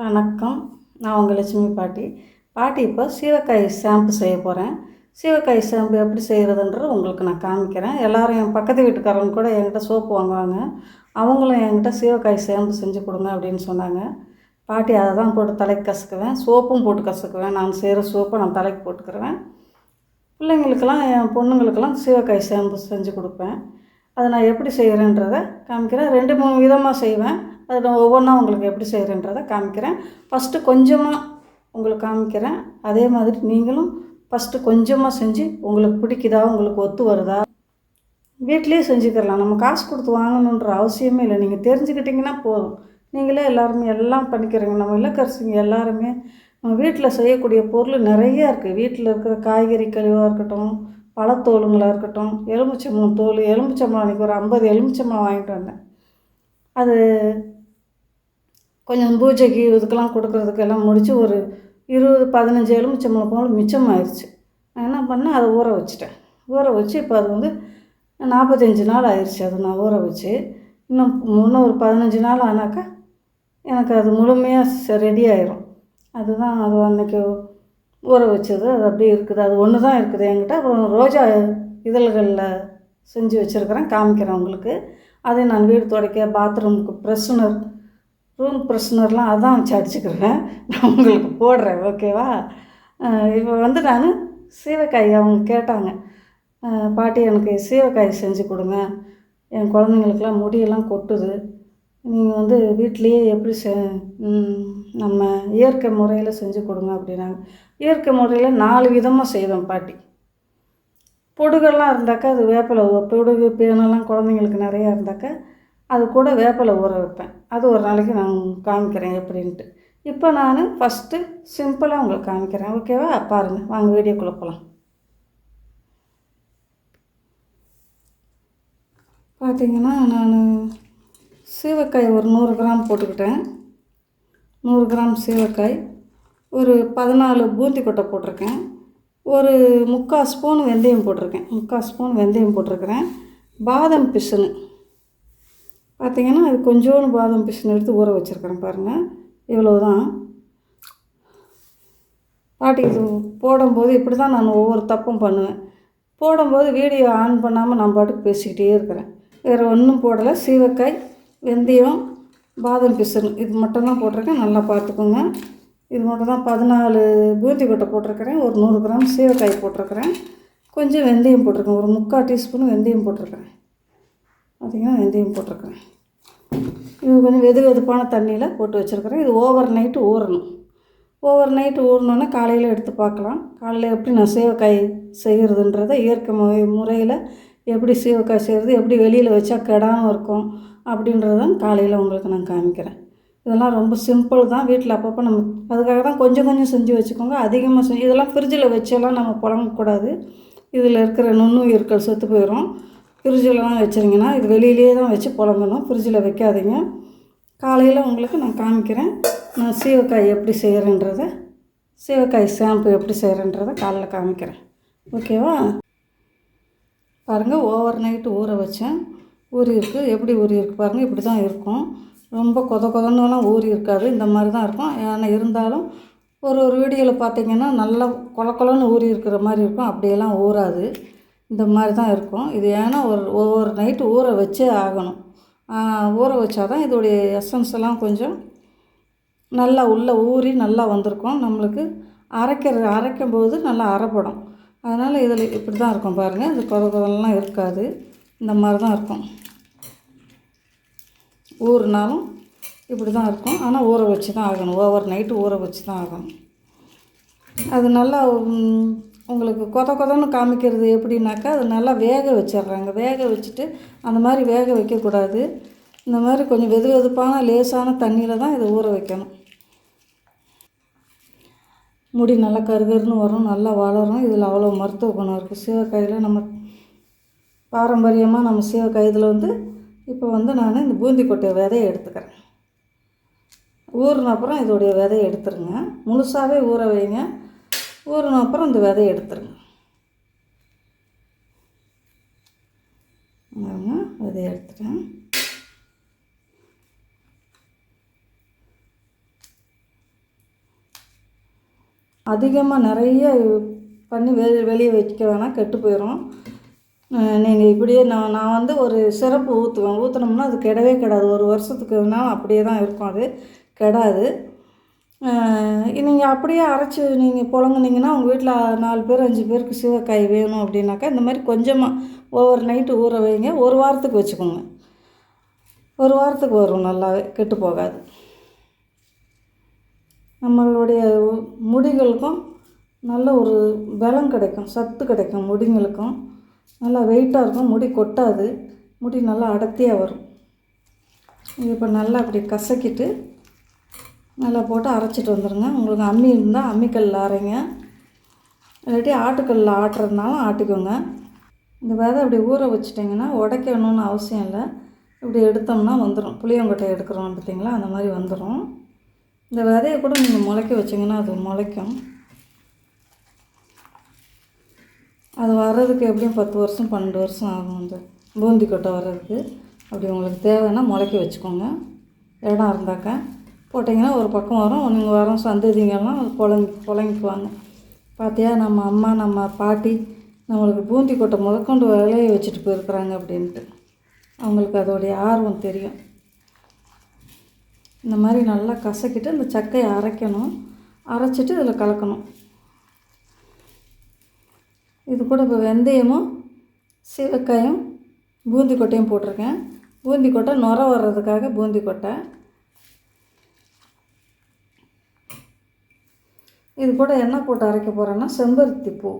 வணக்கம். நான் உங்கள் லட்சுமி பாட்டி. பாட்டி இப்போ சீவக்காய் ஷாம்பு செய்ய போகிறேன் சீவக்காய் ஷாம்பு எப்படி செய்கிறதுன்றது உங்களுக்கு நான் காமிக்கிறேன். எல்லோரும் என் பக்கத்து வீட்டுக்காரங்க கூட என்கிட்ட சோப்பு வாங்குவாங்க. அவங்களும் என்கிட்ட சீவக்காய் ஷாம்பு செஞ்சு கொடுங்க அப்படின்னு சொன்னாங்க. பாட்டி அதை தான் போட்டு தலைக்கு கசக்குவேன். சோப்பும் போட்டு கசக்குவேன். நான் செய்கிற சோப்பை நான் தலைக்கு போட்டுக்கிறேன் பிள்ளைங்களுக்கெல்லாம் என் பொண்ணுங்களுக்கெல்லாம் சீவக்காய் ஷாம்பு செஞ்சு கொடுப்பேன். அதை நான் எப்படி செய்கிறேன்றதை காமிக்கிறேன். ரெண்டு மூணு விதமாக செய்வேன். அதை நான் ஒவ்வொன்றா உங்களுக்கு எப்படி செய்கிறேன்றதை காமிக்கிறேன். ஃபஸ்ட்டு கொஞ்சமாக உங்களுக்கு காமிக்கிறேன். அதே மாதிரி நீங்களும் ஃபஸ்ட்டு கொஞ்சமாக செஞ்சு உங்களுக்கு பிடிக்குதா உங்களுக்கு ஒத்து வருதா? வீட்லேயே செஞ்சுக்கிறலாம். நம்ம காசு கொடுத்து வாங்கணுன்ற அவசியமே இல்லை. நீங்கள் தெரிஞ்சுக்கிட்டிங்கன்னா போதும். நீங்களே எல்லாருமே எல்லாம் பண்ணிக்கிறீங்க. நம்ம இல்லக்கரசிங்க எல்லாருமே நம்ம வீட்டில் செய்யக்கூடிய பொருள் நிறைய இருக்குது வீட்டில் இருக்கிற காய்கறி கழிவாக இருக்கட்டும் பழத்தோலுங்களாக இருக்கட்டும் எலுமிச்சம்பழம் தோல் எலுமிச்சம்பழம் அன்றைக்கி ஒரு ஐம்பது எலுமிச்சம்பழம் வாங்கிட்டு வந்தேன். அது கொஞ்சம் பூஜைக்கு இதுக்கெல்லாம் கொடுக்குறதுக்கு எல்லாம் முடித்து ஒரு இருபது பதினஞ்சு எலுமிச்சம்பழம் மிச்சம் ஆயிடுச்சு நான் என்ன பண்ணேன்? அதை ஊற வச்சுட்டேன். ஊற வச்சு இப்போ அது வந்து நாற்பத்தஞ்சு நாள் ஆயிடுச்சு அது நான் ஊற வச்சு. இன்னும் இன்னும் ஒரு பதினஞ்சு நாள் ஆனாக்கா எனக்கு அது முழுமையாக ரெடி ஆயிரும். அதுதான் அது அன்றைக்கி ஊற வச்சது. அது அப்படியே இருக்குது. அது ஒன்று தான் இருக்குது என்கிட்ட. அப்புறம் ரோஜா இதழ்களில் செஞ்சு வச்சுருக்கிறேன். காமிக்கிறேன் உங்களுக்கு. அதை நான் வீடு துடைக்க பாத்ரூமுக்கு ப்ரெஷ்னர் ரூம் ப்ரெஷ்னர்லாம் அதான் வச்சு அடிச்சுக்கிறேன் நான் உங்களுக்கு போடுறேன் ஓகேவா? இப்போ வந்து நான் சீவக்காய் அவங்க கேட்டாங்க. பாட்டி எனக்கு சீவக்காய் செஞ்சு கொடுங்க. என் குழந்தைங்களுக்கெல்லாம் முடியெல்லாம் கொட்டுது. நீங்கள் வந்து வீட்லேயே எப்படி செ நம்ம இயற்கை முறையில் செஞ்சு கொடுங்க அப்படின்னாங்க. இயற்கை முறையில் நாலு விதமாக செய்வேன் பாட்டி. பொடுகெல்லாம் இருந்தாக்கா அது வேப்பிலை பொடுகு பேனெல்லாம் குழந்தைங்களுக்கு நிறையா இருந்தாக்கா அது கூட வேப்பிலை ஊற வைப்பேன். அது ஒரு நாளைக்கு நான் காமிக்கிறேன் எப்படின்ட்டு. இப்போ நான் ஃபஸ்ட்டு சிம்பிளாக உங்களுக்கு காமிக்கிறேன். ஓகேவா பாருங்கள் வாங்க வீடியோக்குள்ளே போகலாம் பார்த்தீங்கன்னா நான் சீவக்காய் ஒரு நூறு கிராம் போட்டுக்கிட்டேன். நூறு கிராம் சீவக்காய். ஒரு பதினாலு பூந்தி கொட்டை போட்டிருக்கேன். ஒரு முக்கால் ஸ்பூன் வெந்தயம் போட்டிருக்கேன். முக்கால் ஸ்பூன் வெந்தயம் போட்டிருக்கிறேன். பாதம் பிசுன்னு பார்த்திங்கன்னா அது கொஞ்சோண்டு பாதம் பிசின் எடுத்து ஊற வச்சுருக்கிறேன் பாருங்கள் இவ்வளோ தான் பாட்டி இது போடும்போது இப்படி தான் நான் ஒவ்வொரு தப்பும் பண்ணுவேன். போடும்போது வீடியோ ஆன் பண்ணாமல் நான் பாட்டுக்கு பேசிக்கிட்டே இருக்கிறேன். வேறு ஒன்றும் போடலை. சீவக்காய் வெந்தயம் பாதம் பிசுனு இது மட்டும்தான் போட்டிருக்கேன். நல்லா பார்த்துக்கோங்க. இது மட்டும் தான் பதினாலு பூந்தி கொட்டை போட்டிருக்கிறேன். ஒரு நூறு கிராம் சீவக்காய் போட்டிருக்கிறேன். கொஞ்சம் வெந்தயம் போட்டிருக்கேன். ஒரு முக்கால் டீஸ்பூன் வெந்தயம் போட்டிருக்கிறேன். பார்த்திங்கன்னா வெந்தயம் போட்டிருக்கிறேன். இது கொஞ்சம் வெது வெதுப்பான தண்ணியில் போட்டு வச்சுருக்கிறேன். இது ஓவர் நைட்டு ஊறணும். ஓவர் நைட்டு ஊறினோன்னே காலையில் எடுத்து பார்க்கலாம். காலையில் எப்படி நான் சீவக்காய் செய்கிறதுன்றதை இயற்கை மு முறையில் எப்படி சீவக்காய் செய்கிறது எப்படி வெளியில் வச்சா கெடாமல் இருக்கும் அப்படின்றத காலையில் உங்களுக்கு நான் காமிக்கிறேன். இதெல்லாம் ரொம்ப சிம்பிள் தான். வீட்டில் அப்பப்போ நம்ம அதுக்காக தான் கொஞ்சம் கொஞ்சம் செஞ்சு வச்சுக்கோங்க. அதிகமாக செஞ்சு இதெல்லாம் ஃப்ரிட்ஜில் வச்செல்லாம் நம்ம புழங்கக்கூடாது. இதில் இருக்கிற நுண்ணுயிர்கள் செத்து போயிடும் ஃப்ரிட்ஜிலலாம் வச்சுருங்கன்னா இது வெளியிலேயே தான் வச்சு புலம்பணும். ஃப்ரிட்ஜில் வைக்காதீங்க. காலையில் உங்களுக்கு நான் காமிக்கிறேன். நான் சீவக்காய் எப்படி செய்கிறேன்றதை சீவக்காய் ஷாம்பு எப்படி செய்கிறேன்றதை காலையில் காமிக்கிறேன். ஓகேவா? பாருங்கள் ஓவர் நைட்டு ஊற வச்சேன். ஊறி இருக்கு. எப்படி ஊறி இருக்கு பாருங்கள் இப்படி தான் இருக்கும். ரொம்ப கொத கொதன்னுலாம் ஊறி இருக்காது. இந்த மாதிரி தான் இருக்கும். ஆனால் இருந்தாலும் ஒரு ஒரு வீடியோவில் பார்த்தீங்கன்னா நல்லா கொல கொலன்னு ஊறி இருக்கிற மாதிரி இருக்கும். அப்படியெல்லாம் ஊறாது. இந்த மாதிரி தான் இருக்கும். இது ஏன்னா ஒரு ஒவ்வொரு நைட்டு ஊற வச்சே ஆகணும். ஊற வச்சா தான் இதோடைய எசன்ஸ் எல்லாம் கொஞ்சம் நல்லா உள்ளே ஊறி நல்லா வந்திருக்கும். நம்மளுக்கு அரைக்கிற அரைக்கும் போது நல்லா அரைப்படும். அதனால் இதில் இப்படி தான் இருக்கும் பாருங்கள் இது கொத இருக்காது. இந்த மாதிரி தான் இருக்கும். ஊறுனாலும் இப்படி தான் இருக்கும். ஆனால் ஊற வச்சு தான் ஆகணும். ஓவர் நைட்டு ஊற வச்சு தான் ஆகணும். அது நல்லா உங்களுக்கு கொத கொதன்னு காமிக்கிறது எப்படின்னாக்கா அது நல்லா வேக வச்சிடுறாங்க. வேக வச்சுட்டு அந்த மாதிரி வேக வைக்கக்கூடாது. இந்த மாதிரி கொஞ்சம் வெது வெதுப்பான லேசான தண்ணியில் தான் இதை ஊற வைக்கணும். முடி நல்லா கருகருன்னு வரும் நல்லா வளரும். இதில் அவ்வளோ மருத்துவ குணம் இருக்குது. சீவக்காயில் நம்ம பாரம்பரியமாக நம்ம சீவக்காய் இதில் வந்து இப்போ வந்து நான் இந்த பூந்தி கொட்டை விதையை எடுத்துக்கிறேன். ஊறின அப்புறம் இதோடைய விதையை எடுத்துருங்க. முழுசாகவே ஊற வைங்க. ஊறின அப்புறம் இந்த விதையை எடுத்துருங்க. விதையை எடுத்துட்டேன். அதிகமாக நிறைய பண்ணி வெ வெளியே வைக்க வேணாம் கெட்டு போயிடும் நீங்கள் இப்படியே நான் நான் வந்து ஒரு சிறப்பு ஊற்றுவேன் ஊற்றுனோம்னா அது கெடவே கிடாது. ஒரு வருஷத்துக்கு வேணாலும் அப்படியே தான் இருக்கும். அது கெடாது. நீங்கள் அப்படியே அரைச்சி நீங்கள் புழங்குனீங்கன்னா உங்கள் வீட்டில் நாலு பேர் அஞ்சு பேருக்கு சீவக்காய் வேணும் அப்படின்னாக்கா இந்த மாதிரி கொஞ்சமாக ஒவ்வொரு நைட்டு ஊற வைங்க. ஒரு வாரத்துக்கு வச்சுக்கோங்க. ஒரு வாரத்துக்கு வரும் நல்லாவே கெட்டு போகாது. நம்மளுடைய முடிகளுக்கும் நல்ல ஒரு பலம் கிடைக்கும் சத்து கிடைக்கும் முடிங்களுக்கும். நல்லா வெயிட்டாக இருக்கும் முடி கொட்டாது. முடி நல்லா அடர்த்தியாக வரும். இப்போ நல்லா அப்படி கசக்கிட்டு நல்லா போட்டு அரைச்சிட்டு வந்துடுங்க உங்களுக்கு அம்மி இருந்தால் அம்மிக்கல்லில் அரைங்க. இல்லாட்டி ஆட்டுக்கல்லில் ஆட்டுறதுனாலும் ஆட்டிக்கோங்க. இந்த விதை அப்படி ஊற வச்சிட்டிங்கன்னா உடைக்கணும்னு அவசியம் இல்லை. இப்படி எடுத்தோம்னா வந்துடும் புளியங்கொட்டை எடுக்கிறோம் பார்த்தீங்களா? அந்த மாதிரி வந்துடும் இந்த விதையை கூட நீங்கள் முளைக்க வச்சிங்கன்னா அது முளைக்கும். அது வர்றதுக்கு எப்படியும் பத்து வருஷம் பன்னெண்டு வருஷம் ஆகும் அந்த பூந்தி கொட்டை வர்றதுக்கு. அப்படி உங்களுக்கு தேவைன்னா முளைக்க வச்சுக்கோங்க. இடம் இருந்தாக்கா. போட்டிங்கன்னா ஒரு பக்கம் வரும் நீங்கள் வரும் சந்ததிங்கெல்லாம் அது புலங்கிக்குவாங்க பார்த்தியா நம்ம அம்மா நம்ம பாட்டி நம்மளுக்கு பூந்தி கொட்டை முதற்கொண்டு விளைய வச்சுட்டு போயிருக்கிறாங்க அப்படின்ட்டு. அவங்களுக்கு அதோடைய ஆர்வம் தெரியும். இந்த மாதிரி நல்லா கசக்கிட்டு இந்த சக்கையை அரைக்கணும். அரைச்சிட்டு இதில் கலக்கணும். இது கூட இப்போ வெந்தயமும் சீவக்காயும் பூந்தி கொட்டையும் போட்டிருக்கேன். பூந்தி கொட்டை நுர வர்றதுக்காக பூந்தி கொட்டை. இது கூட என்ன போட்டு அரைக்க போகிறேன்னா செம்பருத்தி பூ.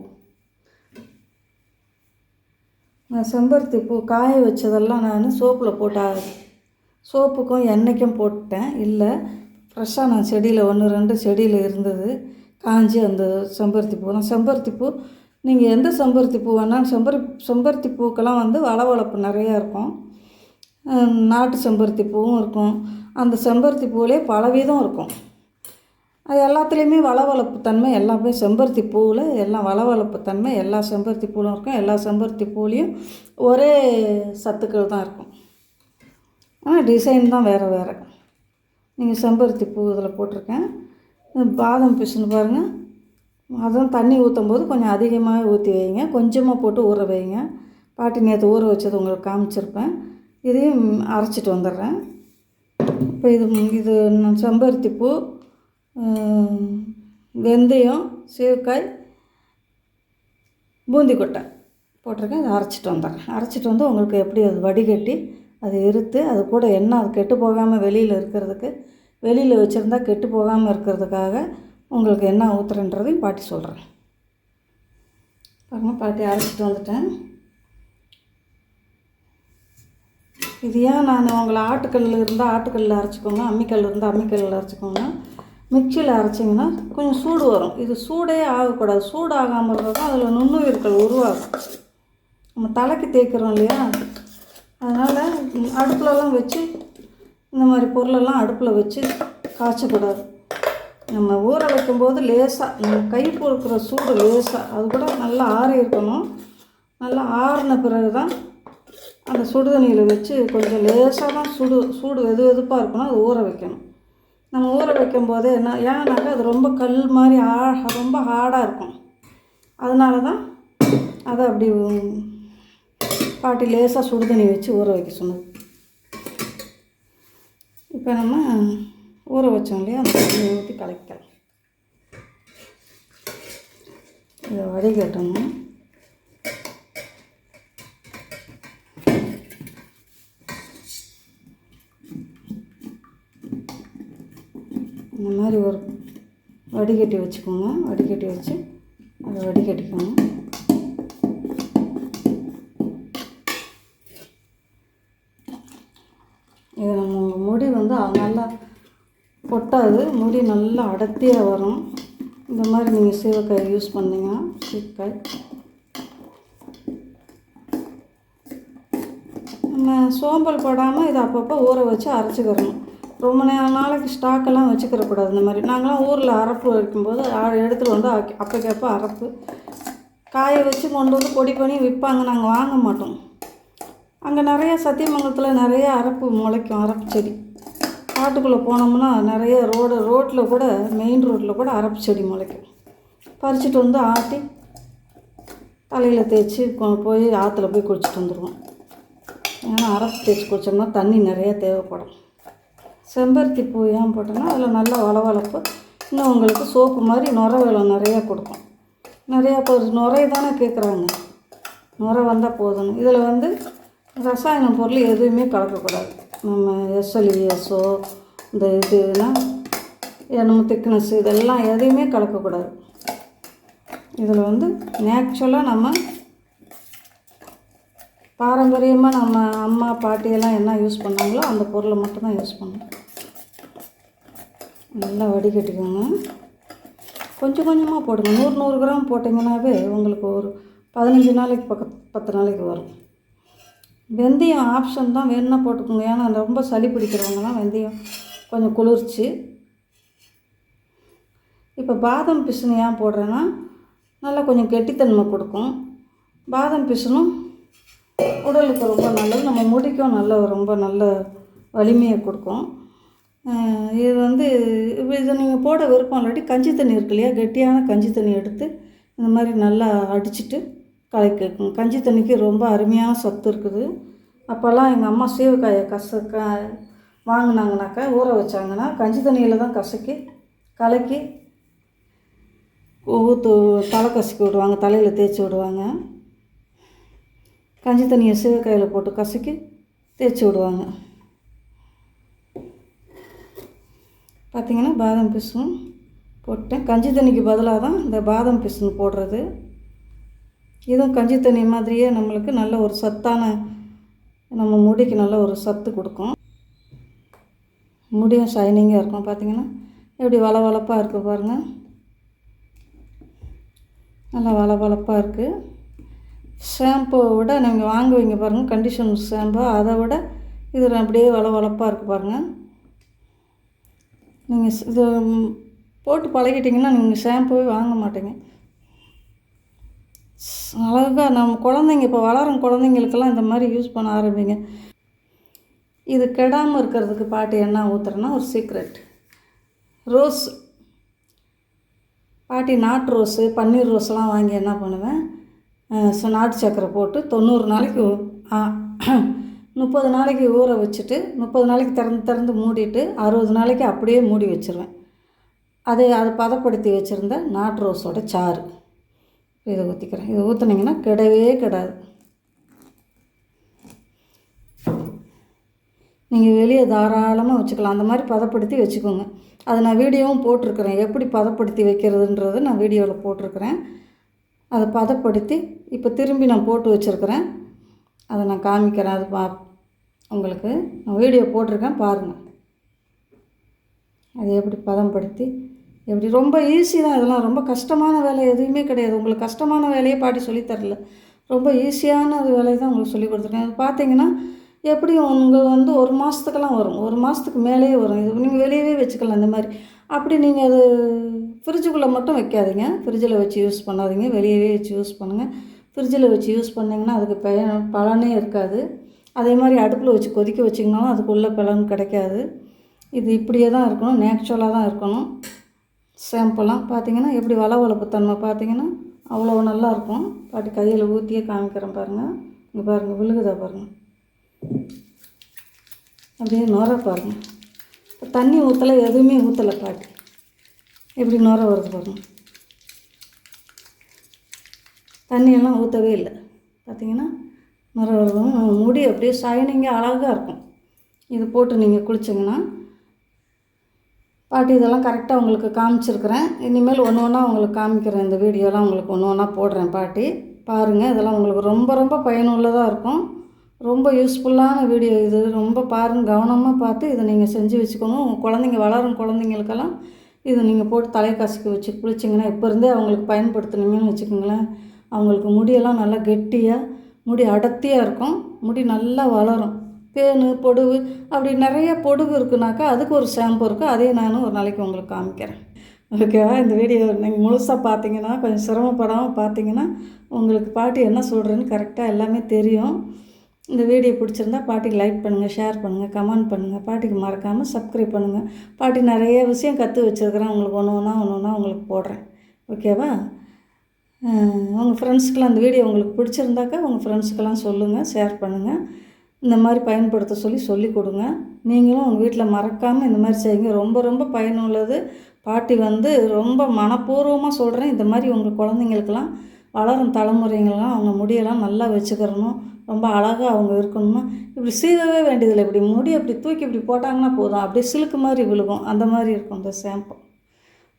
நான் செம்பருத்தி பூ காய வச்சதெல்லாம் நான் சோப்பில் போட்டு சோப்புக்கும் எண்ணெய்க்கும் போட்டேன். இல்லை ஃப்ரெஷ்ஷாக நான் செடியில் ஒன்று ரெண்டு செடியில் இருந்தது காஞ்சி அந்த செம்பருத்தி பூ. நான் செம்பருத்தி பூ நீங்கள் எந்த செம்பருத்தி பூ வேணாலும் செம்பரு செம்பருத்தி பூக்கெல்லாம் வந்து வளவளப்பு நிறையா இருக்கும். நாட்டு செம்பருத்தி பூவும் இருக்கும். அந்த செம்பருத்தி பூவிலே பலவிதம் இருக்கும். அது எல்லாத்துலேயுமே வளவளப்பு தன்மை எல்லாமே செம்பருத்தி பூவில் எல்லாம் வளவளப்பு தன்மை எல்லா செம்பருத்தி பூவிலும் இருக்கும் எல்லா செம்பருத்தி பூவிலையும் ஒரே சத்துக்கள் தான் இருக்கும். ஆனால் டிசைன் தான் வேறு வேறு. நீங்கள் செம்பருத்தி பூ இதில் போட்டிருக்கேன். பாதம் பிசுன்னு பாருங்கள் அதுவும் தண்ணி ஊற்றும் போது கொஞ்சம் அதிகமாக ஊற்றி வைங்க. கொஞ்சமாக போட்டு ஊற வைங்க. பாட்டி நேற்று ஊற வச்சது உங்களுக்கு காமிச்சிருப்பேன். இதையும் அரைச்சிட்டு வந்துடுறேன். இப்போ இது இது செம்பருத்தி பூ வெந்தயம் சீவக்காய் பூந்தி கொட்டை போட்டிருக்கேன். அதை அரைச்சிட்டு வந்துடுறேன். அரைச்சிட்டு வந்து உங்களுக்கு எப்படி அது வடிகட்டி அதை இருத்து அது கூட எண்ணெய் அது கெட்டு போகாமல் வெளியில் இருக்கிறதுக்கு வெளியில் வச்சுருந்தா கெட்டு போகாமல் இருக்கிறதுக்காக உங்களுக்கு என்ன ஊற்றுறன்றதையும் பாட்டி சொல்கிறேன் பாருங்கள் பாட்டி அரைச்சிட்டு வந்துட்டேன். இது ஏன் நான் உங்களை ஆட்டுக்கல் இருந்தால் ஆட்டுக்கல்லில் அரைச்சிக்கோங்க அம்மிக்கல் இருந்தால் அம்மிக்கல்லில் அரைச்சிக்கோங்க. மிக்சியில் அரைச்சிங்கன்னா கொஞ்சம் சூடு வரும். இது சூடே ஆகக்கூடாது. சூடு ஆகாமல் இருந்தால் அதில் நுண்ணுயிர்கள் உருவாகும். நம்ம தலைக்கு தேய்க்கிறோம் இல்லையா? அதனால் அடுப்புலலாம் வச்சு இந்த மாதிரி பொருளெல்லாம் அடுப்பில் வச்சு காய்ச்சக்கூடாது. நம்ம ஊற வைக்கும்போது லேசாக நம்ம கை பொறுக்கிற சூடு லேசாக அது கூட நல்லா ஆறி இருக்கணும். நல்லா ஆறின பிறகு தான் அந்த சுடு தண்ணியில் வச்சு கொஞ்சம் லேசாக தான் சுடு சூடு வெது வெதுப்பாக இருக்கணும். அது ஊற வைக்கணும். நம்ம ஊற வைக்கும்போது என்ன ஏன்னாக்கா அது ரொம்ப கல் மாதிரி ஆ ரொம்ப ஹார்டாக இருக்கும். அதனால தான் அதை அப்படி பாட்டி லேசாக சுடு தண்ணி வச்சு ஊற வைக்க சொன்னது. இப்போ நம்ம ஊற வச்சோம் இல்லையா அந்த தண்ணியை ஊற்றி கலக்கலாம் இதை வடிகட்டணும் இந்த மாதிரி ஒரு வடிகட்டி வச்சுக்கோங்க. வடிகட்டி வச்சு அதை வடிகட்டிக்கோங்க. இது நம்ம முடி வந்து நல்லா கொட்டாது முடி நல்லா அடர்த்தியாக வரும். இந்த மாதிரி நீங்கள் சீவக்காய் யூஸ் பண்ணிங்கன்னா சீக்காய் நம்ம சோம்பல் படாமல் இதை அப்பப்போ ஊற வச்சு அரைச்சிக்கிறணும். ரொம்ப நேரம் நாளைக்கு ஸ்டாக்கெல்லாம் வச்சுக்கிறக்கூடாது. இந்த மாதிரி நாங்களாம் ஊரில் அரப்பு வைக்கும்போது எடுத்துகிட்டு வந்து அப்போக்கப்போ அரப்பு. காய வச்சு கொண்டு வந்து பொடி பண்ணி விற்பாங்க. நாங்கள் வாங்க மாட்டோம். அங்கே நிறையா சத்தியமங்கலத்தில் நிறைய அரப்பு முளைக்கும். அரப்பு செடி. காட்டுக்குள்ளே போனோம்னா நிறைய ரோடு ரோட்டில் கூட மெயின் ரோட்டில் கூட அரப்பு செடி முளைக்கும். பறிச்சுட்டு வந்து ஆட்டி தலையில் தேய்ச்சி கொ- போய் ஆற்றுல போய் குளிச்சுட்டு வந்துடுவோம் ஏன்னா அரப்பு தேய்ச்சி குளித்தோம்னா தண்ணி நிறையா தேவைப்படும். செம்பருத்தி பூ ஏன் போட்டோன்னா அதில் நல்லா வளவளப்பு. இன்னும் உங்களுக்கு சோப்பு மாதிரி நுர வேலை நிறையா கொடுக்கும். நிறையா பேர் நுரை தானே கேட்குறாங்க நுரை வந்தால் போதும். இதில் வந்து ரசாயன பொருள் எதுவுமே கலக்கக்கூடாது. நம்ம எஸ்எல்இஎஸ்ஓ இந்த இதுனா என்னமோ திக்னஸ் இதெல்லாம் எதையுமே கலக்கக்கூடாது. இதில் வந்து நேச்சுரலாக நம்ம பாரம்பரியமாக நம்ம அம்மா பாட்டியெல்லாம் என்ன யூஸ் பண்ணாங்களோ அந்த பொருளை மட்டும்தான் யூஸ் பண்ணணும். நல்லா வடிகட்டிக்கோங்க. கொஞ்சம் கொஞ்சமாக போடுங்க. நூறு நூறு கிராம் போட்டிங்கன்னாவே உங்களுக்கு ஒரு பதினஞ்சு நாளைக்கு பக்க பத்து நாளைக்கு வரும். வெந்தயம் ஆப்ஷன் தான் வேணும்னா போட்டுக்கோங்க. ஏன்னா ரொம்ப சளி பிடிக்கிறவங்கலாம் வெந்தயம் கொஞ்சம் குளிர்ச்சி. இப்போ பாதாம் பிசுனு ஏன் போடுறேன்னா நல்லா கொஞ்சம் கெட்டித்தன்மை கொடுக்கும். பாதம் பிசுனும் உடலுக்கு ரொம்ப நல்லது. நம்ம முடிக்கும் நல்ல ரொம்ப நல்ல வலிமையை கொடுக்கும். இது வந்து இதை நீங்கள் போட விருப்பம் இல்லாட்டி கஞ்சி தண்ணி இருக்கு இல்லையா? கெட்டியான கஞ்சி தண்ணி எடுத்து இந்த மாதிரி நல்லா அடிச்சிட்டு கலக்கி கஞ்சி தண்ணிக்கு ரொம்ப அருமையான சத்து இருக்குது. அப்போல்லாம் எங்கள் அம்மா சீவக்காயை கசக்க வாங்கினாங்கனாக்கா ஊற வச்சாங்கன்னா கஞ்சி தண்ணியில் தான் கசக்கி கலக்கி ஊற்று தலை கசக்கி விடுவாங்க தலையில் தேய்ச்சி விடுவாங்க. கஞ்சி தண்ணியை சீவக்காயில் போட்டு கசக்கி தேய்ச்சி விடுவாங்க. பார்த்திங்கன்னா பாதாம் பிசும் போட்டேன். கஞ்சி தண்ணிக்கு பதிலாக தான் இந்த பாதாம் பிசுன்னு போடுறது. இதுவும் கஞ்சி தண்ணி மாதிரியே நம்மளுக்கு நல்ல ஒரு சத்தான நம்ம முடிக்கு நல்ல ஒரு சத்து கொடுக்கும். முடியும் ஷைனிங்காக இருக்கும் பார்த்தீங்கன்னா எப்படி வளவளப்பாக இருக்குது பாருங்கள் நல்லா வளவளப்பாக இருக்குது ஷாம்புவை விட நீங்கள் வாங்குவீங்க பாருங்கள் கண்டிஷன் ஷாம்பு அதை விட இது அப்படியே வளவளப்பாக இருக்குது பாருங்கள் நீங்கள் இது போட்டு பழகிட்டிங்கன்னா நீங்கள் ஷாம்புவே வாங்க மாட்டீங்க. அழகாக நம்ம குழந்தைங்க இப்போ வளரும் குழந்தைங்களுக்கெல்லாம் இந்த மாதிரி யூஸ் பண்ண ஆரம்பிங்க. இது கெடாமல் இருக்கிறதுக்கு பாட்டு என்ன ஊற்றுறேன்னா ஒரு சீக்ரெட் ரோஸ் பாட்டி நாட்டு ரோஸு பன்னீர் ரோஸ்லாம் வாங்கி என்ன பண்ணுவேன் ச- நாட்டு சக்கரை போட்டு தொண்ணூறு நாளைக்கு ஆ, முப்பது நாளைக்கு ஊற வச்சுட்டு முப்பது நாளைக்கு திறந்து திறந்து மூடிட்டு அறுபது நாளைக்கு அப்படியே மூடி வச்சுருவேன். அதை அதை பதப்படுத்தி வச்சுருந்த நாட்டு ரோஸோட சாறு. இதை ஊற்றிக்கிறேன் இதை ஊற்றுனீங்கன்னா கிடவே கிடாது. நீங்கள் வெளியே தாராளமாக வச்சுக்கலாம். அந்த மாதிரி பதப்படுத்தி வச்சுக்கோங்க. அதை நான் வீடியோவும் போட்டிருக்கிறேன். எப்படி பதப்படுத்தி வைக்கிறதுன்றது நான் வீடியோவில் போட்டிருக்கிறேன். அதை பதப்படுத்தி இப்போ திரும்பி நான் போட்டு வச்சுருக்கிறேன். அதை நான் காமிக்கிறேன். அது பா உங்களுக்கு நான் வீடியோ போட்டிருக்கேன் பாருங்கள் அதை எப்படி பதம்படுத்தி எப்படி ரொம்ப ஈஸி தான். இதெல்லாம் ரொம்ப கஷ்டமான வேலை எதுவுமே கிடையாது. உங்களுக்கு கஷ்டமான வேலையே பாட்டி சொல்லித்தரல ரொம்ப ஈஸியான ஒரு வேலையை தான் உங்களுக்கு சொல்லி கொடுத்துருக்கேன். அது பார்த்தீங்கன்னா எப்படி உங்கள் வந்து ஒரு மாதத்துக்கெல்லாம் வரும். ஒரு மாதத்துக்கு மேலேயே வரும். இது நீங்கள் வெளியவே வச்சுக்கலாம் இந்த மாதிரி. அப்படி நீங்கள் அது ஃப்ரிட்ஜுக்குள்ளே மட்டும் வைக்காதீங்க. ஃப்ரிட்ஜில் வச்சு யூஸ் பண்ணாதீங்க. வெளியவே வச்சு யூஸ் பண்ணுங்கள் ஃப்ரிட்ஜில் வச்சு யூஸ் பண்ணிங்கன்னா அதுக்கு பயன் பலனே இருக்காது. அதே மாதிரி அடுப்பில் வச்சு கொதிக்க வச்சிங்கனாலும் அதுக்குள்ளே பலன் கிடைக்காது. இது இப்படியே தான் இருக்கணும் நேச்சுரலாக தான் இருக்கணும். ஷாம்பெல்லாம் பார்த்தீங்கன்னா எப்படி வளவளப்பு தன்மை பார்த்தீங்கன்னா அவ்வளோ நல்லாயிருக்கும் பாட்டி கையில் ஊற்றியே காமிக்கிறேன் பாருங்கள் இங்கே பாருங்கள் விழுகுதா பாருங்கள் அப்படியே நுர பாருங்கள் தண்ணி ஊற்றலை எதுவுமே ஊற்றலை பாட்டி. எப்படி நுர வருது பாருங்கள் தண்ணியெல்லாம் ஊற்றவே இல்லை. பார்த்தீங்கன்னா மரம் முடி அப்படியே ஷைனிங்காக அழகாக இருக்கும். இது போட்டு நீங்கள் குளிச்சிங்கன்னா பாட்டி இதெல்லாம் கரெக்டாக உங்களுக்கு காமிச்சிருக்கிறேன். இனிமேல் ஒன்று ஒன்றா உங்களுக்கு காமிக்கிறேன். இந்த வீடியோலாம் உங்களுக்கு ஒன்று ஒன்றா போடுறேன் பாட்டி. பாருங்கள் இதெல்லாம் உங்களுக்கு ரொம்ப ரொம்ப பயனுள்ளதாக இருக்கும். ரொம்ப யூஸ்ஃபுல்லான வீடியோ இது. ரொம்ப பாருங்கள் கவனமாக பார்த்து இதை நீங்கள் செஞ்சு வச்சுக்கோங்க உங்கள் குழந்தைங்க வளரும் குழந்தைங்களுக்கெல்லாம் இதை நீங்கள் போட்டு தலை கசக்கி வச்சு குளிச்சிங்கன்னா இப்போ இருந்தே அவங்களுக்கு பயன்படுத்தினீங்கன்னு வச்சுக்கோங்களேன். அவங்களுக்கு முடியெல்லாம் நல்லா கெட்டியாக முடி அடர்த்தியாக இருக்கும். முடி நல்லா வளரும். பேனு பொடுகு அப்படி நிறைய பொடுகு இருக்குனாக்கா அதுக்கு ஒரு ஷாம்பு இருக்குது அதையும் நான் ஒரு நாளைக்கு உங்களுக்கு காமிக்கிறேன். ஓகேவா இந்த வீடியோ நீங்கள் முழுசாக பார்த்தீங்கன்னா கொஞ்சம் சிரமப்படாமல் பார்த்தீங்கன்னா உங்களுக்கு பாட்டி என்ன சொல்கிறேன்னு கரெக்டாக எல்லாமே தெரியும். இந்த வீடியோ பிடிச்சிருந்தா பாட்டிக்கு லைக் பண்ணுங்கள் ஷேர் பண்ணுங்கள் கமெண்ட் பண்ணுங்கள் பாட்டிக்கு மறக்காமல் சப்ஸ்கிரைப் பண்ணுங்கள் பாட்டி நிறைய விஷயம் கற்று வச்சுருக்கிறேன். உங்களுக்கு ஒன்று ஒன்றா ஒன்று ஒன்றா உங்களுக்கு போடுறேன். ஓகேவா உங்கள் ஃப்ரெண்ட்ஸுக்கெலாம் அந்த வீடியோ உங்களுக்கு பிடிச்சிருந்தாக்கா உங்கள் ஃப்ரெண்ட்ஸுக்கெல்லாம் சொல்லுங்கள் ஷேர் பண்ணுங்கள் இந்த மாதிரி பயன்படுத்த சொல்லி சொல்லி கொடுங்க. நீங்களும் உங்கள் வீட்டில் மறக்காமல் இந்த மாதிரி செய்யுங்க. ரொம்ப ரொம்ப பயனுள்ளது. பாட்டி வந்து ரொம்ப மனப்பூர்வமாக சொல்கிறேன் இந்த மாதிரி உங்கள் குழந்தைங்களுக்கெல்லாம் வளரும் தலைமுறைங்கள்லாம் அவங்க முடியெல்லாம் நல்லா வச்சுக்கிறணும். ரொம்ப அழகாக அவங்க இருக்கணும்னா. இப்படி சீவவே வேண்டியதில்லை. இப்படி முடி அப்படி தூக்கி இப்படி போட்டாங்கன்னா போதும். அப்படியே சிலுக்கு மாதிரி விழுகும். அந்த மாதிரி இருக்கும் இந்த ஷாம்பு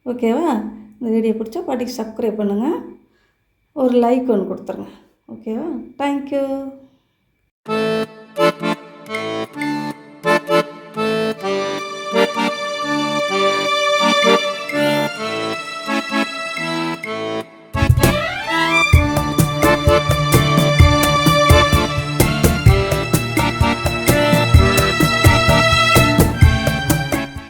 ஓகேவா இந்த வீடியோ பிடிச்சா பாட்டிக்கு சப்ஸ்கிரைப் பண்ணுங்கள் ஒரு லைக் ஒன்று கொடுத்துருங்க. ஓகேவா தேங்க்யூ